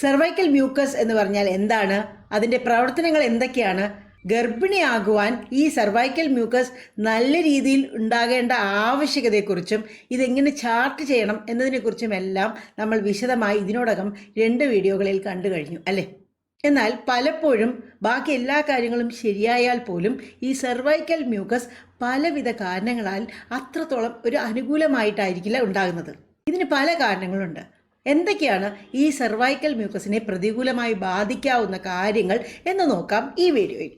Cervical mucus എന്ന് പറഞ്ഞാൽ എന്താണ്? അതിന്റെ പ്രവർത്തനങ്ങൾ എന്തൊക്കെയാണ്? ഗർഭിണിയാകുവാൻ ഈ സർവൈക്കൽ മ്യൂക്കസ് നല്ല രീതിയിൽ ഉണ്ടാകേണ്ട ആവശ്യകതയെക്കുറിച്ചും ഇതെങ്ങനെ ചാർട്ട് ചെയ്യണം എന്നതിനെക്കുറിച്ചും എല്ലാം നമ്മൾ വിശദമായി ഇതിനോടകം രണ്ട് വീഡിയോകളിൽ കണ്ടു കഴിഞ്ഞു അല്ലേ? എന്നാൽ പലപ്പോഴും ബാക്കി എല്ലാ കാര്യങ്ങളും ശരിയായാൽ പോലും ഈ സെർവൈക്കൽ മ്യൂക്കസ് പലവിധ കാരണങ്ങളാൽ അത്രത്തോളം ഒരു അനുകൂലമായിട്ടായിരിക്കില്ല ഉണ്ടാകുന്നത്. ഇതിന് പല കാരണങ്ങളുണ്ട്. എന്തൊക്കെയാണ് ഈ സെർവൈക്കൽ മ്യൂക്കസിനെ പ്രതികൂലമായി ബാധിക്കാവുന്ന കാര്യങ്ങൾ എന്ന് നോക്കാം ഈ വീഡിയോയിൽ.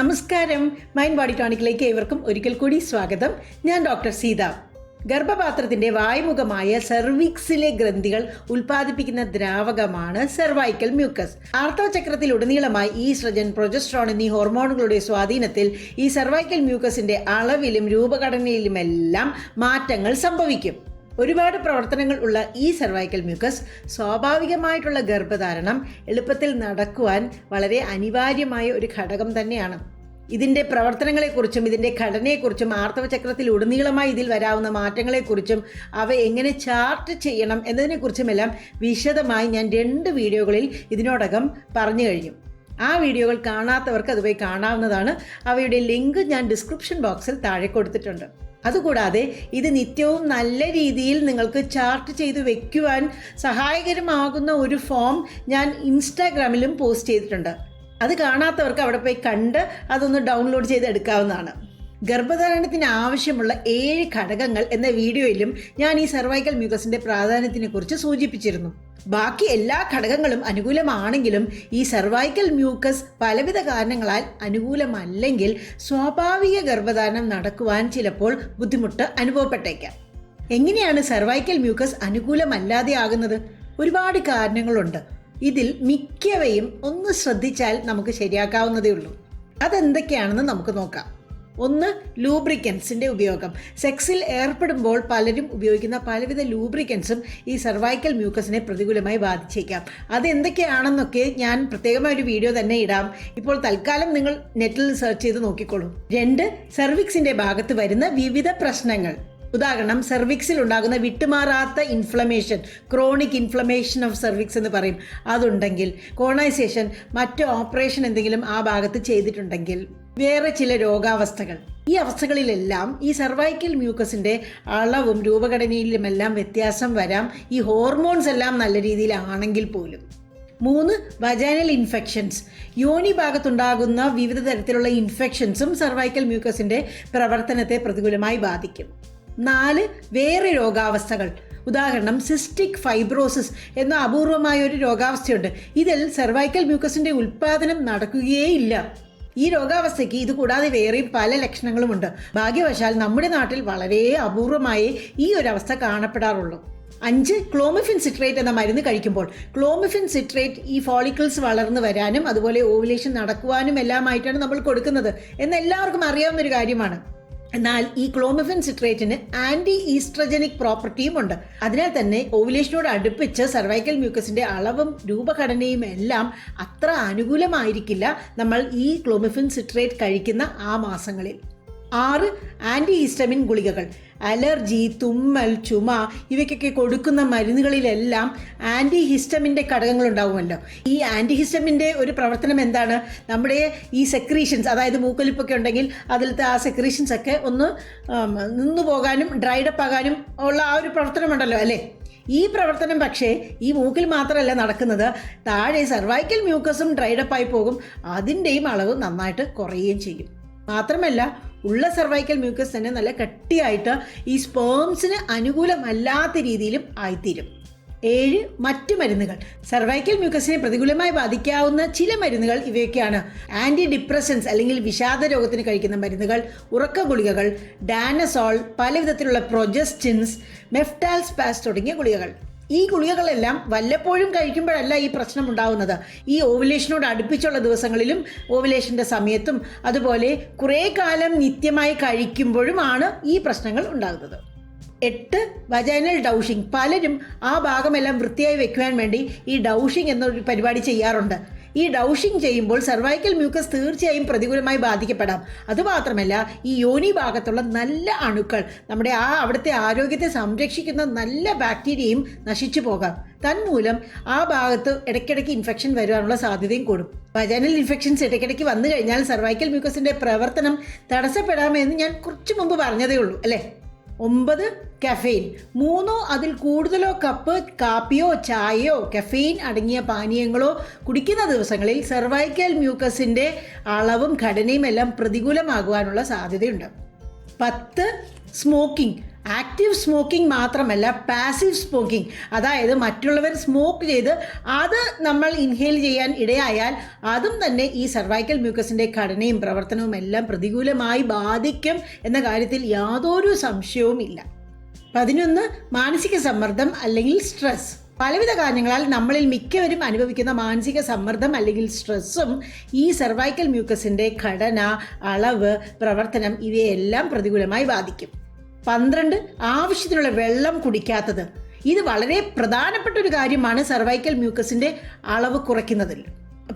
നമസ്കാരം. മൈൻഡ് ബോഡി ടോണിക്കിലേക്ക് ഏവർക്കും ഒരിക്കൽ കൂടി സ്വാഗതം. ഞാൻ ഡോക്ടർ സീത. ഗർഭപാത്രത്തിന്റെ വായുമുഖമായ സെർവിക്സിലെ ഗ്രന്ഥികൾ ഉൽപ്പാദിപ്പിക്കുന്ന ദ്രാവകമാണ് സെർവൈക്കൽ മ്യൂക്കസ്. ആർത്തവചക്രത്തിൽ ഉടനീളമായി ഈസ്ട്രജൻ പ്രൊജസ്ട്രോൺ എന്നീ ഹോർമോണുകളുടെ സ്വാധീനത്തിൽ ഈ സെർവൈക്കൽ മ്യൂക്കസിന്റെ അളവിലും രൂപഘടനയിലുമെല്ലാം മാറ്റങ്ങൾ സംഭവിക്കും. ഒരുപാട് പ്രവർത്തനങ്ങൾ ഉള്ള ഈ സെർവൈക്കൽ മ്യൂക്കസ് സ്വാഭാവികമായിട്ടുള്ള ഗർഭധാരണം എളുപ്പത്തിൽ നടക്കുവാൻ വളരെ അനിവാര്യമായ ഒരു ഘടകം തന്നെയാണ്. ഇതിന്റെ പ്രവർത്തനങ്ങളെക്കുറിച്ചും ഇതിന്റെ ഘടനയെക്കുറിച്ചും ആർത്തവ ചക്രത്തിൽ ഉടനീളമായി ഇതിൽ വരാവുന്ന മാറ്റങ്ങളെക്കുറിച്ചും അവ എങ്ങനെ ചാർട്ട് ചെയ്യണം എന്നതിനെക്കുറിച്ചുമെല്ലാം വിശദമായി ഞാൻ രണ്ട് വീഡിയോകളിൽ ഇതിനോടകം പറഞ്ഞു കഴിഞ്ഞു. ആ വീഡിയോകൾ കാണാത്തവർക്ക് അതുപോയി കാണാവുന്നതാണ്. അവയുടെ ലിങ്ക് ഞാൻ ഡിസ്ക്രിപ്ഷൻ ബോക്സിൽ താഴെ കൊടുത്തിട്ടുണ്ട്. അതുകൂടാതെ ഇത് നിത്യവും നല്ല രീതിയിൽ നിങ്ങൾക്ക് ചാർട്ട് ചെയ്ത് വെക്കുവാൻ സഹായകരമാകുന്ന ഒരു ഫോം ഞാൻ ഇൻസ്റ്റാഗ്രാമിലും പോസ്റ്റ് ചെയ്തിട്ടുണ്ട്. അത് കാണാത്തവർക്ക് അവിടെ പോയി കണ്ട് അതൊന്ന് ഡൗൺലോഡ് ചെയ്ത് എടുക്കാവുന്നതാണ്. ഗർഭധാരണത്തിന് ആവശ്യമുള്ള ഏഴ് ഘടകങ്ങൾ എന്ന വീഡിയോയിലും ഞാൻ ഈ സർവൈക്കൽ മ്യൂക്കസിന്റെ പ്രാധാന്യത്തിനെ കുറിച്ച് സൂചിപ്പിച്ചിരുന്നു. ബാക്കി എല്ലാ ഘടകങ്ങളും അനുകൂലമാണെങ്കിലും ഈ സർവൈക്കൽ മ്യൂക്കസ് പലവിധ കാരണങ്ങളാൽ അനുകൂലമല്ലെങ്കിൽ സ്വാഭാവിക ഗർഭധാരണം നടക്കുവാൻ ചിലപ്പോൾ ബുദ്ധിമുട്ട് അനുഭവപ്പെട്ടേക്കാം. എങ്ങനെയാണ് സർവൈക്കൽ മ്യൂക്കസ് അനുകൂലമല്ലാതെ ആകുന്നത് ഒരുപാട് കാരണങ്ങളുണ്ട്. ഇതിൽ മിക്കവയും ഒന്ന് ശ്രദ്ധിച്ചാൽ നമുക്ക് ശരിയാക്കാവുന്നതേ ഉള്ളൂ. അതെന്തൊക്കെയാണെന്ന് നമുക്ക് നോക്കാം. ഒന്ന് ലൂബ്രിക്കൻസിന്റെ ഉപയോഗം. സെക്സിൽ ഏർപ്പെടുമ്പോൾ പലരും ഉപയോഗിക്കുന്ന പലവിധ ലൂബ്രിക്കൻസും ഈ സർവൈക്കൽ മ്യൂക്കസിനെ പ്രതികൂലമായി ബാധിച്ചേക്കാം. അതെന്തൊക്കെയാണെന്നൊക്കെ ഞാൻ പ്രത്യേകമായ ഒരു വീഡിയോ തന്നെ ഇടാം. ഇപ്പോൾ തൽക്കാലം നിങ്ങൾ നെറ്റിൽ സെർച്ച് ചെയ്ത് നോക്കിക്കോളൂ. രണ്ട് സെർവിക്സിന്റെ ഭാഗത്ത് വരുന്ന വിവിധ പ്രശ്നങ്ങൾ. ഉദാഹരണം സെർവിക്സിൽ ഉണ്ടാകുന്ന വിട്ടുമാറാത്ത inflammation chronic inflammation of cervix എന്ന് പറയും. അതുണ്ടെങ്കിൽ കോണൈസേഷൻ മറ്റ് ഓപ്പറേഷൻ എന്തെങ്കിലും ആ ഭാഗത്ത് ചെയ്തിട്ടുണ്ടെങ്കിൽ വേറെ ചില രോഗാവസ്ഥകൾ. ഈ അവസ്ഥകളിലെല്ലാം ഈ സർവൈക്കൽ മ്യൂക്കസിന്റെ അളവും രൂപഘടനയിലുമെല്ലാം വ്യത്യാസം വരാം. ഈ ഹോർമോൺസ് എല്ലാം നല്ല രീതിയിലാണെങ്കിൽ പോലും. മൂന്ന് വജാനൽ ഇൻഫെക്ഷൻസ് യോനി ഭാഗത്തുണ്ടാകുന്ന വിവിധ തരത്തിലുള്ള ഇൻഫെക്ഷൻസും സർവൈക്കൽ മ്യൂക്കസിന്റെ പ്രവർത്തനത്തെ പ്രതികൂലമായി ബാധിക്കും. നാല് വേറെ രോഗാവസ്ഥകൾ. ഉദാഹരണം സിസ്റ്റിക് ഫൈബ്രോസിസ് എന്ന അപൂർവമായ ഒരു രോഗാവസ്ഥയുണ്ട്. ഇതിൽ സെർവൈക്കൽ മ്യൂക്കസിന്റെ ഉൽപാദനം നടക്കുകയേയില്ല. ഈ രോഗാവസ്ഥയ്ക്ക് ഇത് കൂടാതെ വേറെയും പല ലക്ഷണങ്ങളുമുണ്ട്. ഭാഗ്യവശാൽ നമ്മുടെ നാട്ടിൽ വളരെ അപൂർവമായി ഈ ഒരു അവസ്ഥ കാണപ്പെടാറുള്ളൂ. അഞ്ച് ക്ലോമിഫിൻ സിട്രേറ്റ് എന്ന മരുന്ന് കഴിക്കുമ്പോൾ ക്ലോമിഫിൻ സിട്രേറ്റ് ഈ ഫോളിക്കിൾസ് വളർന്നു വരാനും അതുപോലെ ഓവുലേഷൻ നടക്കുവാനും എല്ലാമായിട്ടാണ് നമ്മൾ കൊടുക്കുന്നത്. എന്ന് എല്ലാവർക്കും അറിയാവുന്ന ഒരു കാര്യമാണ്. എന്നാൽ ഈ ക്ലോമിഫിൻ സിട്രേറ്റിന് ആന്റി ഈസ്ട്രജനിക് പ്രോപ്പർട്ടിയും ഉണ്ട്. അതിനാൽ തന്നെ ഓവുലേഷനോട് അടുപ്പിച്ച് സർവൈക്കൽ മ്യൂക്കസിന്റെ അളവും രൂപഘടനയും എല്ലാം അത്ര അനുകൂലമായിരിക്കില്ല നമ്മൾ ഈ ക്ലോമിഫിൻ സിട്രേറ്റ് കഴിക്കുന്ന ആ മാസങ്ങളിൽ. ആറ് ആന്റി ഹിസ്റ്റമിൻ ഗുളികകൾ. അലർജി തുമ്മൽ ചുമ ഇവയ്ക്കൊക്കെ കൊടുക്കുന്ന മരുന്നുകളിലെല്ലാം ആന്റി ഹിസ്റ്റമിന്റെ ഘടകങ്ങളുണ്ടാവുമല്ലോ. ഈ ആന്റി ഹിസ്റ്റമിന്റെ ഒരു പ്രവർത്തനം എന്താണ്? നമ്മുടെ ഈ സെക്രീഷൻസ് അതായത് മൂക്കൊലിപ്പൊക്കെ ഉണ്ടെങ്കിൽ അതിലത്തെ ആ സെക്രീഷൻസ് ഒക്കെ ഒന്ന് നിന്നു പോകാനും ഡ്രൈഡപ്പ് ആകാനും ഉള്ള ആ ഒരു പ്രവർത്തനമുണ്ടല്ലോ അല്ലേ? ഈ പ്രവർത്തനം പക്ഷേ ഈ മൂക്കിൽ മാത്രമല്ല നടക്കുന്നത്. താഴെ സർവൈക്കൽ മ്യൂക്കസും ഡ്രൈഡപ്പായി പോകും. അതിന്റെയും അളവ് നന്നായിട്ട് കുറയുകയും ചെയ്യും. മാത്രമല്ല ഉള്ള സർവൈക്കൽ മ്യൂക്കസ് തന്നെ നല്ല കട്ടിയായിട്ട് ഈ സ്പേംസിന് അനുകൂലമല്ലാത്ത രീതിയിലും ആയിത്തീരും. ഏഴ് മറ്റു മരുന്നുകൾ. സർവൈക്കൽ മ്യൂക്കസിനെ പ്രതികൂലമായി ബാധിക്കാവുന്ന ചില മരുന്നുകൾ ഇവയൊക്കെയാണ്. ആന്റി ഡിപ്രസൻസ് അല്ലെങ്കിൽ വിഷാദ രോഗത്തിന് കഴിക്കുന്ന മരുന്നുകൾ ഉറക്ക ഗുളികകൾ ഡാനസോൾ പലവിധത്തിലുള്ള പ്രൊജസ്റ്റിൻസ് മെഫ്റ്റാൽസ് പാസ് തുടങ്ങിയ ഗുളികകൾ. ഈ ഗുളികകളെല്ലാം വല്ലപ്പോഴും കഴിക്കുമ്പോഴല്ല ഈ പ്രശ്നം ഉണ്ടാകുന്നത് ഈ ഓവുലേഷനോട് അടുപ്പിച്ചുള്ള ദിവസങ്ങളിലും ഓവുലേഷന്റെ സമയത്തും അതുപോലെ കുറേ കാലം നിത്യമായി കഴിക്കുമ്പോഴുമാണ് ഈ പ്രശ്നങ്ങൾ ഉണ്ടാകുന്നത്. എട്ട് വജൈനൽ ഡൗഷിംഗ് പലരും ആ ഭാഗമെല്ലാം വൃത്തിയായി വെക്കുവാൻ വേണ്ടി ഈ ഡൗഷിംഗ് എന്നൊരു പരിപാടി ചെയ്യാറുണ്ട്. ഈ ഡൗഷിംഗ് ചെയ്യുമ്പോൾ സർവൈക്കൽ മ്യൂക്കസ് തീർച്ചയായും പ്രതികൂലമായി ബാധിക്കപ്പെടാം. അതുമാത്രമല്ല ഈ യോനി ഭാഗത്തുള്ള നല്ല അണുക്കൾ നമ്മുടെ ആ അവിടുത്തെ ആരോഗ്യത്തെ സംരക്ഷിക്കുന്ന നല്ല ബാക്ടീരിയയും നശിച്ചു പോകാം. തന്മൂലം ആ ഭാഗത്ത് ഇടയ്ക്കിടയ്ക്ക് ഇൻഫെക്ഷൻ വരാനുള്ള സാധ്യതയും കൂടും. വജാനൽ ഇൻഫെക്ഷൻസ് ഇടയ്ക്കിടയ്ക്ക് വന്നു കഴിഞ്ഞാൽ സർവൈക്കൽ മ്യൂക്കസിന്റെ പ്രവർത്തനം തടസ്സപ്പെടാമെന്ന് ഞാൻ കുറച്ച് മുമ്പ് പറഞ്ഞതേ ഉള്ളൂ അല്ലേ? ഒമ്പത് കഫെയിൻ മൂന്നോ അതിൽ കൂടുതലോ കപ്പ് കാപ്പിയോ ചായയോ കഫീൻ അടങ്ങിയ പാനീയങ്ങളോ കുടിക്കുന്ന ദിവസങ്ങളിൽ സെർവൈക്കൽ മ്യൂക്കസിന്റെ അളവും ഘടനയും എല്ലാം പ്രതികൂലമാകുവാനുള്ള സാധ്യതയുണ്ട്. പത്ത് സ്മോക്കിംഗ് ആക്റ്റീവ് സ്മോക്കിംഗ് മാത്രമല്ല പാസീവ് സ്മോക്കിംഗ്. അതായത് മറ്റുള്ളവർ സ്മോക്ക് ചെയ്ത് അത് നമ്മൾ ഇൻഹെയിൽ ചെയ്യാൻ ഇടയായാൽ അതും തന്നെ ഈ സർവൈക്കൽ മ്യൂക്കസിന്റെ ഘടനയും പ്രവർത്തനവും എല്ലാം പ്രതികൂലമായി ബാധിക്കും എന്ന കാര്യത്തിൽ യാതൊരു സംശയവുമില്ല. പതിനൊന്ന് മാനസിക സമ്മർദ്ദം അല്ലെങ്കിൽ സ്ട്രെസ് പലവിധ കാരണങ്ങളാൽ നമ്മളിൽ മിക്കവരും അനുഭവിക്കുന്ന മാനസിക സമ്മർദ്ദം അല്ലെങ്കിൽ സ്ട്രെസ്സും ഈ സെർവൈക്കൽ മ്യൂക്കസിന്റെ ഘടന അളവ് പ്രവർത്തനം ഇവയെല്ലാം പ്രതികൂലമായി ബാധിക്കും. പന്ത്രണ്ട് ആവശ്യത്തിനുള്ള വെള്ളം കുടിക്കാത്തത്. ഇത് വളരെ പ്രധാനപ്പെട്ട ഒരു കാര്യമാണ് സെർവൈക്കൽ മ്യൂക്കസിന്റെ അളവ് കുറയ്ക്കുന്നതിൽ.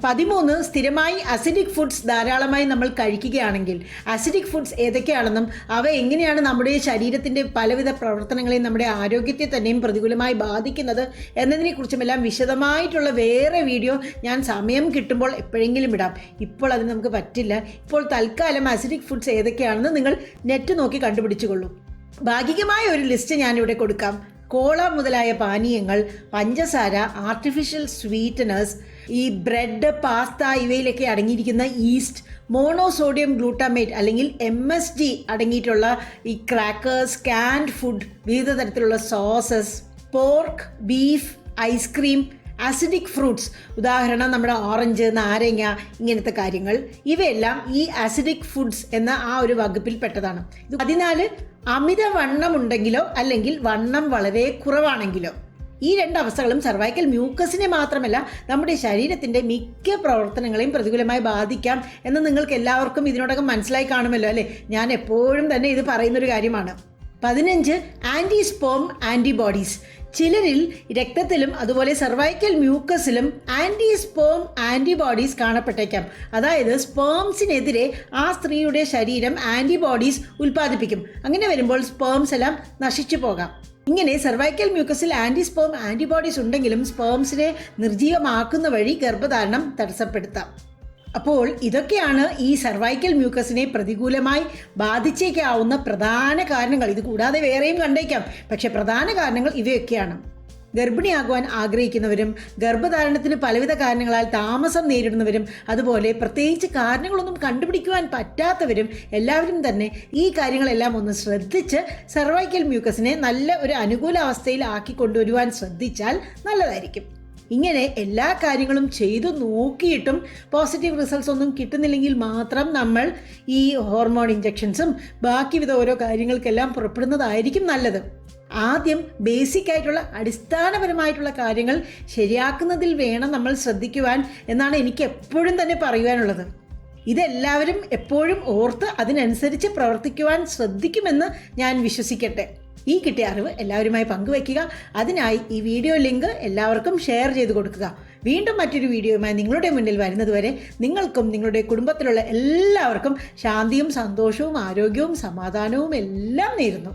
പതിമൂന്ന് സ്ഥിരമായി അസിഡിക് ഫുഡ്സ് ധാരാളമായി നമ്മൾ കഴിക്കുകയാണെങ്കിൽ അസിഡിക് ഫുഡ്സ് ഏതൊക്കെയാണെന്നും അവ എങ്ങനെയാണ് നമ്മുടെ ശരീരത്തിന്റെ പലവിധ പ്രവർത്തനങ്ങളെയും നമ്മുടെ ആരോഗ്യത്തെ തന്നെയും പ്രതികൂലമായി ബാധിക്കുന്നത് എന്നതിനെക്കുറിച്ചുമെല്ലാം വിശദമായിട്ടുള്ള വേറെ വീഡിയോ ഞാൻ സമയം കിട്ടുമ്പോൾ എപ്പോഴെങ്കിലും ഇടാം. ഇപ്പോൾ അത് നമുക്ക് പറ്റില്ല. ഇപ്പോൾ തൽക്കാലം അസിഡിക് ഫുഡ്സ് ഏതൊക്കെയാണെന്ന് നിങ്ങൾ നെറ്റ് നോക്കി കണ്ടുപിടിച്ചുകൊള്ളൂ. ഭാഗികമായ ഒരു ലിസ്റ്റ് ഞാനിവിടെ കൊടുക്കാം. കോള മുതലായ പാനീയങ്ങൾ പഞ്ചസാര ആർട്ടിഫിഷ്യൽ സ്വീറ്റനേഴ്സ് ഈ ബ്രെഡ് പാസ്ത ഇവയിലൊക്കെ അടങ്ങിയിരിക്കുന്ന ഈസ്റ്റ് മോണോസോഡിയം ഗ്ലൂട്ടാമേറ്റ് അല്ലെങ്കിൽ എം എസ് ഡി അടങ്ങിയിട്ടുള്ള ഈ ക്രാക്കേഴ്സ് കാൻഡ് ഫുഡ് വിവിധ തരത്തിലുള്ള sauces pork beef ice cream acidic fruits ഉദാഹരണം നമ്മുടെ ഓറഞ്ച് നാരങ്ങ ഇങ്ങനത്തെ കാര്യങ്ങൾ. ഇവയെല്ലാം ഈ ആസിഡിക് ഫുഡ്സ് എന്ന ആ ഒരു വകുപ്പിൽ പെട്ടതാണ്. അതിനാൽ വണ്ണമുണ്ടെങ്കിലോ അല്ലെങ്കിൽ വണ്ണം വളരെ കുറവാണെങ്കിലോ ഈ രണ്ട് അവസ്ഥകളും സർവൈക്കൽ മ്യൂക്കസിനെ മാത്രമല്ല നമ്മുടെ ശരീരത്തിന്റെ മിക്ക പ്രവർത്തനങ്ങളെയും പ്രതികൂലമായി ബാധിക്കാം എന്ന് നിങ്ങൾക്ക് എല്ലാവർക്കും ഇതിനോടകം മനസ്സിലായി കാണുമല്ലോ അല്ലേ? ഞാൻ എപ്പോഴും തന്നെ ഇത് പറയുന്നൊരു കാര്യമാണ്. പതിനഞ്ച് ആന്റി സ്പോം ആന്റിബോഡീസ് ചിലരിൽ രക്തത്തിലും അതുപോലെ സർവൈക്കൽ മ്യൂക്കസിലും ആന്റി സ്പോം ആന്റിബോഡീസ് കാണപ്പെട്ടേക്കാം. അതായത് സ്പേംസിനെതിരെ ആ സ്ത്രീയുടെ ശരീരം ആന്റിബോഡീസ് ഉൽപ്പാദിപ്പിക്കും. അങ്ങനെ വരുമ്പോൾ സ്പേംസ് എല്ലാം നശിച്ചു പോകാം. ഇങ്ങനെ സെർവൈക്കൽ മ്യൂക്കസിൽ ആന്റിസ്പേം ആന്റിബോഡീസ് ഉണ്ടെങ്കിലും സ്പേംസിനെ നിർജീവമാക്കുന്ന വഴി ഗർഭധാരണം തടസ്സപ്പെടുത്താം. അപ്പോൾ ഇതൊക്കെയാണ് ഈ സർവൈക്കൽ മ്യൂക്കസിനെ പ്രതികൂലമായി ബാധിച്ചേക്കാവുന്ന പ്രധാന കാരണങ്ങൾ. ഇത് കൂടാതെ വേറെയും കണ്ടേക്കാം. പക്ഷേ പ്രധാന കാരണങ്ങൾ ഇവയൊക്കെയാണ്. ഗർഭിണിയാകുവാൻ ആഗ്രഹിക്കുന്നവരും ഗർഭധാരണത്തിന് പലവിധ കാരണങ്ങളാൽ താമസം നേരിടുന്നവരും അതുപോലെ പ്രത്യേകിച്ച് കാരണങ്ങളൊന്നും കണ്ടുപിടിക്കുവാൻ പറ്റാത്തവരും എല്ലാവരും തന്നെ ഈ കാര്യങ്ങളെല്ലാം ഒന്ന് ശ്രദ്ധിച്ച് സർവൈക്കൽ മ്യൂക്കസിനെ നല്ല ഒരു അനുകൂല അവസ്ഥയിൽ ആക്കി കൊണ്ടുവരുവാൻ ശ്രദ്ധിച്ചാൽ നല്ലതായിരിക്കും. ഇങ്ങനെ എല്ലാ കാര്യങ്ങളും ചെയ്തു നോക്കിയിട്ടും പോസിറ്റീവ് റിസൾട്ട്സ് ഒന്നും കിട്ടുന്നില്ലെങ്കിൽ മാത്രം നമ്മൾ ഈ ഹോർമോൺ ഇഞ്ചെക്ഷൻസും ബാക്കി വിധ ഓരോ കാര്യങ്ങൾക്കെല്ലാം പുറപ്പെടുന്നതായിരിക്കും നല്ലത്. ആദ്യം ബേസിക് ആയിട്ടുള്ള അടിസ്ഥാനപരമായിട്ടുള്ള കാര്യങ്ങൾ ശരിയാക്കുന്നതിൽ വേണം നമ്മൾ ശ്രദ്ധിക്കുവാൻ എന്നാണ് എനിക്ക് എപ്പോഴും തന്നെ പറയുവാനുള്ളത്. ഇതെല്ലാവരും എപ്പോഴും ഓർത്ത് അതിനനുസരിച്ച് പ്രവർത്തിക്കുവാൻ ശ്രദ്ധിക്കുമെന്ന് ഞാൻ വിശ്വസിക്കട്ടെ. ഈ കിട്ടിയ അറിവ് എല്ലാവരുമായി പങ്കുവയ്ക്കുക. അതിനായി ഈ വീഡിയോ ലിങ്ക് എല്ലാവർക്കും ഷെയർ ചെയ്ത് കൊടുക്കുക. വീണ്ടും മറ്റൊരു വീഡിയോയുമായി നിങ്ങളുടെ മുന്നിൽ വരുന്നതുവരെ നിങ്ങൾക്കും നിങ്ങളുടെ കുടുംബത്തിലുള്ള എല്ലാവർക്കും ശാന്തിയും സന്തോഷവും ആരോഗ്യവും സമാധാനവും എല്ലാം നേരുന്നു.